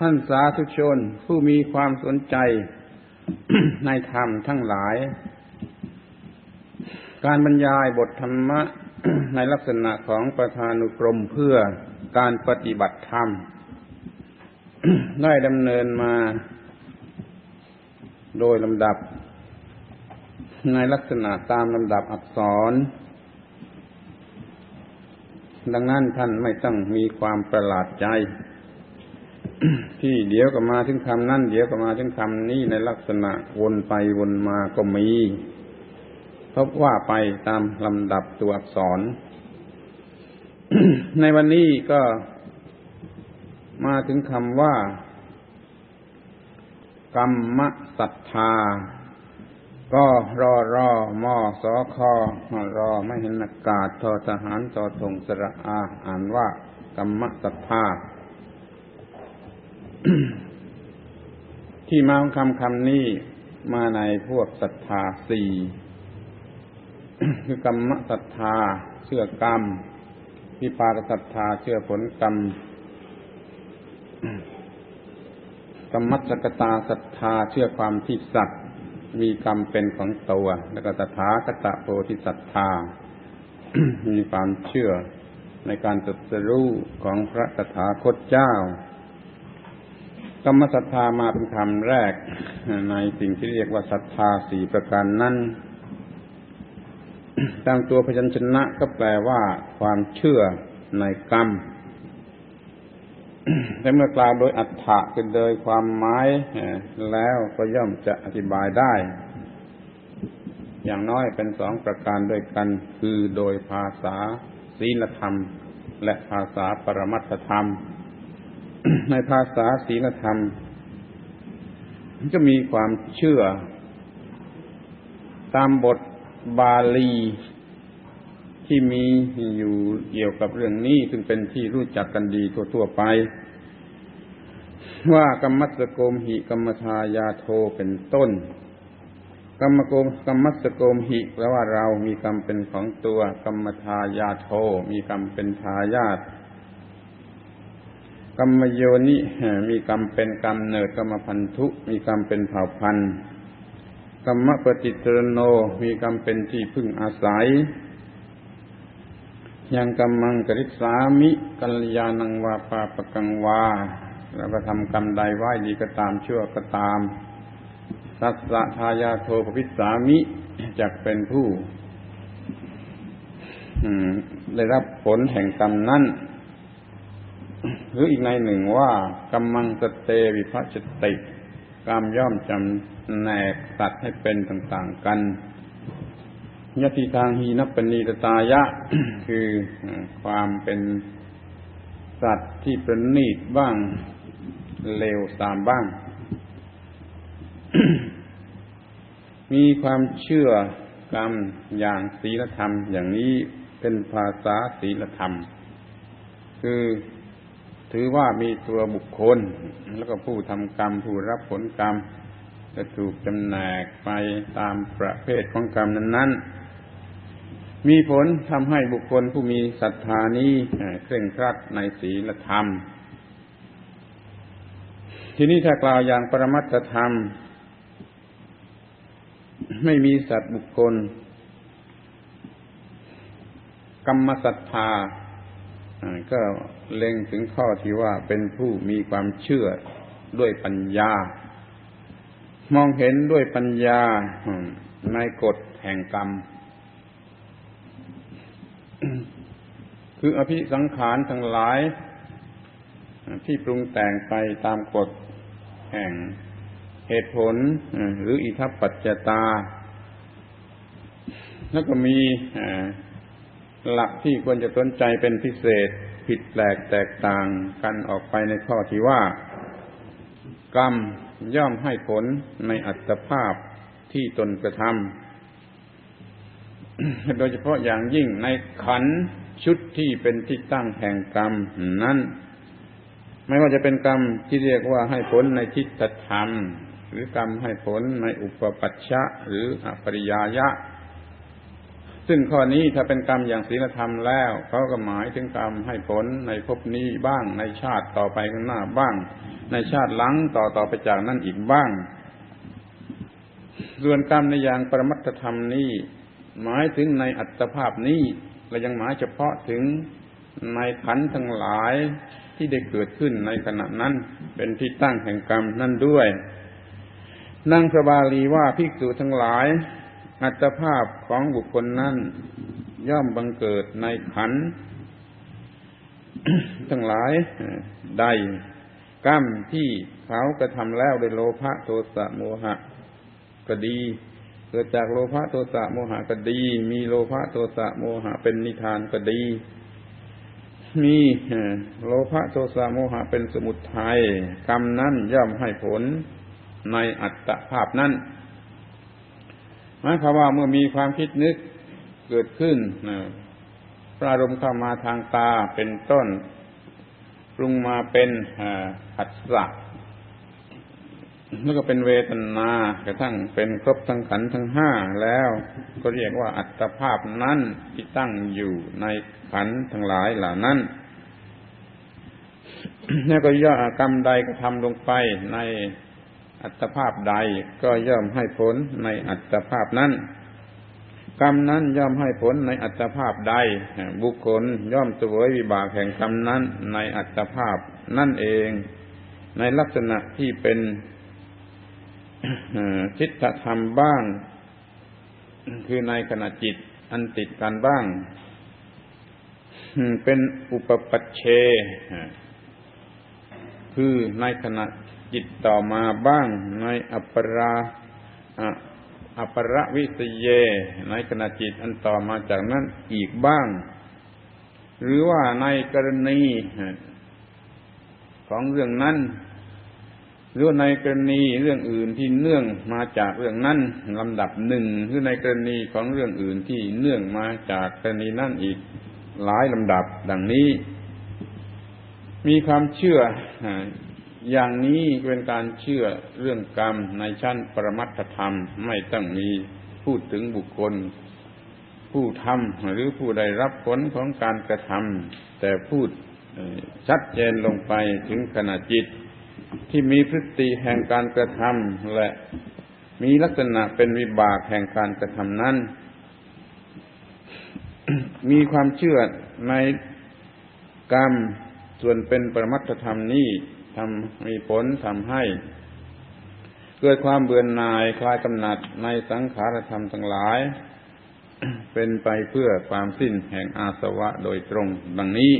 ท่านสาธุชนผู้มีความสนใจในธรรมทั้งหลาย การบรรยายบทธรรมะในลักษณะของประธานุกรมเพื่อการปฏิบัติธรรม ได้ดำเนินมาโดยลำดับ ในลักษณะตามลำดับอักษร ดังนั้นท่านไม่ต้องมีความประหลาดใจ ที่เดี๋ยวก็มาถึงคำนั่นเดี๋ยวก็มาถึงคำนี้ในลักษณะวนไปวนมาก็มีพบว่าไปตามลำดับตัวอักษร ในวันนี้ก็มาถึงคำว่า กรรมศรัทธา ก็รอรอมอสอคอรอไม่เห็นอากาศทอทหารทอทงสระอา อ่านว่ากรรมศรัทธา ที่มาของคำคำนี้มาในพวกศรัทธาสี่คือกรรมศรัทธาเชื่อกรรมวิปากศรัทธาเชื่อผลกรรมกรรมัจกตาศรัทธาเชื่อความที่สัตว์มีกรรมเป็นของตัวแล้วก็ตถาคตะโพธิศรัทธา มีความเชื่อในการตรัสรู้ของพระตถาคตเจ้า กรรมศรัทธามาเป็นคำแรก ในสิ่งที่เรียกว่าศรัทธาสี่ประการนั้นตามตัวพยัญชนะก็แปลว่าความเชื่อในกรรมแต่เมื่อกล่าวโดยอัฏฐะคือโดยความหมายแล้วก็ย่อมจะอธิบายได้ อย่างน้อยเป็นสองประการด้วยกัน คือโดยภาษาศีลธรรม และภาษาปรมัตธรรม ในภาษาศีลธรรมก็มีความเชื่อ ตามบทบาลี ที่มีอยู่เกี่ยวกับเรื่องนี้ ซึ่งเป็นที่รู้จักกันดีทั่วๆไป ว่ากรรมัสโกมหิกรรมทายาโทเป็นต้น กรรมโกมกรรมัสโกมหิแปลว่าเรามีกรรมเป็นของตัว กรรมทายาโทมีกรรมเป็นทายาท กรรมโยนิมีกรรมเป็นกรรมเนิดกรรมพันธุ มีกรรมเป็นเผ่าพันธุ์กรรมปฏิตรโนมีกรรมเป็นที่พึ่งอาศัยยังกรรมังกริสามิกัลยาณังวาปาปกังวาแล้วก็ทำกรรมใดไว้ดีก็ตามชั่วก็ตามสัสสะทายาโทภพิสามิจักเป็นผู้ได้รับผลแห่งกรรมนั้น หรืออีกในหนึ่งว่ากรรมังสเตวิภัชติกรรมย่อมจำแนกสัตว์ให้เป็นต่างๆกันยติทางหีนัปณีตตายะ คือความเป็นสัตว์ที่ประณีตบ้างเลวตามบ้าง มีความเชื่อกรรมอย่างศีลธรรม อย่างนี้เป็นภาษาศีลธรรม คือ ถือว่ามีตัวบุคคล แล้วก็ผู้ทำกรรม ผู้รับผลกรรม จะถูกจำแนกไปตามประเภทของกรรมนั้น ๆ มีผลทำให้บุคคลผู้มีศรัทธานี้เคร่งครัดในศีลธรรม ทีนี้ถ้ากล่าวอย่างปรมัตธรรม ไม่มีสัตว์บุคคล กรรมศรัทธา ก็เล็งถึงข้อที่ว่าเป็นผู้มีความเชื่อด้วยปัญญา มองเห็นด้วยปัญญาในกฎแห่งกรรม คืออภิสังขารทั้งหลาย ที่ปรุงแต่งไปตามกฎแห่งเหตุผลหรืออิทัปปัจจตา แล้วก็มี หลักที่ควรจะสนใจเป็นพิเศษผิดแปลกแตกต่างกันออกไปในข้อที่ว่า กรรมย่อมให้ผลในอัตภาพที่ตนกระทำโดยเฉพาะอย่างยิ่งในขันชุดที่เป็นที่ตั้งแห่งกรรมนั้น ไม่ว่าจะเป็นกรรมที่เรียกว่าให้ผลในทิฏฐธรรม หรือกรรมให้ผลในอุปปัชชะ หรืออปริยายะ ซึ่งข้อนี้ถ้าเป็นกรรมอย่างศีลธรรมแล้วเขาก็หมายถึงกรรมให้ผลในภพนี้บ้าง ในชาติต่อไปข้างหน้าบ้าง ในชาติหลังต่อต่อไปจากนั้นอีกบ้าง ส่วนกรรมในอย่างปรมัตธรรมนี้หมายถึงในอัตภาพนี้และยังหมายเฉพาะถึงในขันทั้งหลายที่ได้เกิดขึ้นในขณะนั้นเป็นที่ตั้งแห่งกรรมนั่นด้วย นั่งสบาลีว่าภิกษุทั้งหลาย อัตภาพของบุคคลนั้นย่อมบังเกิดในขันทั้งหลายใดกรรมที่เขากระทำแล้วโดยโลภะโทสะโมหะ ก็ดี เกิดจากโลภะโทสะโมหะก็ดี มีโลภะโทสะโมหะเป็นนิทานก็ดี มีโลภะโทสะโมหะเป็นสมุทัยกรรมนั้นย่อมให้ผลในอัตภาพนั้น หมายความว่าเมื่อมีความคิดนึกเกิดขึ้นพระอารมณ์เข้ามาทางตาเป็นต้น ปรุงมาเป็นหัสสะแล้วก็เป็นเวทนากระทั่งเป็นครบทั้งขันทั้งห้าแล้วก็เรียกว่าอัตภาพนั้นที่ตั้งอยู่ในขันทั้งหลายเหล่านั้นนี่ก็ย่อกรรมใดก็ทำลงไปใน อัตภาพใดก็ย่อมให้ผลในอัตภาพนั้น กรรมนั้นย่อมให้ผลในอัตภาพใด บุคคลย่อมเสวยวิบากแห่งกรรมนั้นในอัตภาพนั่นเอง ในลักษณะที่เป็นทิฏฐธรรมบ้าง คือในขณะจิตอันติดกันบ้าง เป็นอุปปัชเช คือในขณะ จิตต่อมาบ้างในอัปราอัปรวิสเย ในขณะจิตอันต่อมาจากนั้นอีกบ้าง หรือว่าในกรณีของเรื่องนั้นหรือในกรณีเรื่องอื่นที่เนื่องมาจากเรื่องนั้นลำดับหนึ่งหรือในกรณีของเรื่องอื่นที่เนื่องมาจากกรณีนั้นอีกหลายลำดับดังนี้ มีความเชื่อ อย่างนี้เป็นการเชื่อเรื่องกรรมในชั้นปรมัตถธรรมไม่ต้องมีพูดถึงบุคคล ผู้ทำหรือผู้ได้รับผลของการกระทำแต่พูดชัดเจนลงไปถึงขณะจิต ที่มีพฤติแห่งการกระทำและมีลักษณะเป็นวิบากแห่งการกระทำนั้น มีความเชื่อในกรรมส่วนเป็นปรมัตถธรรมนี้ ทำมีผลทำให้ เกิดความเบื่อหน่ายคลายกำหนัดในสังขารธรรมทั้งหลาย เป็นไปเพื่อความสิ้นแห่งอาสวะโดยตรงดังนี้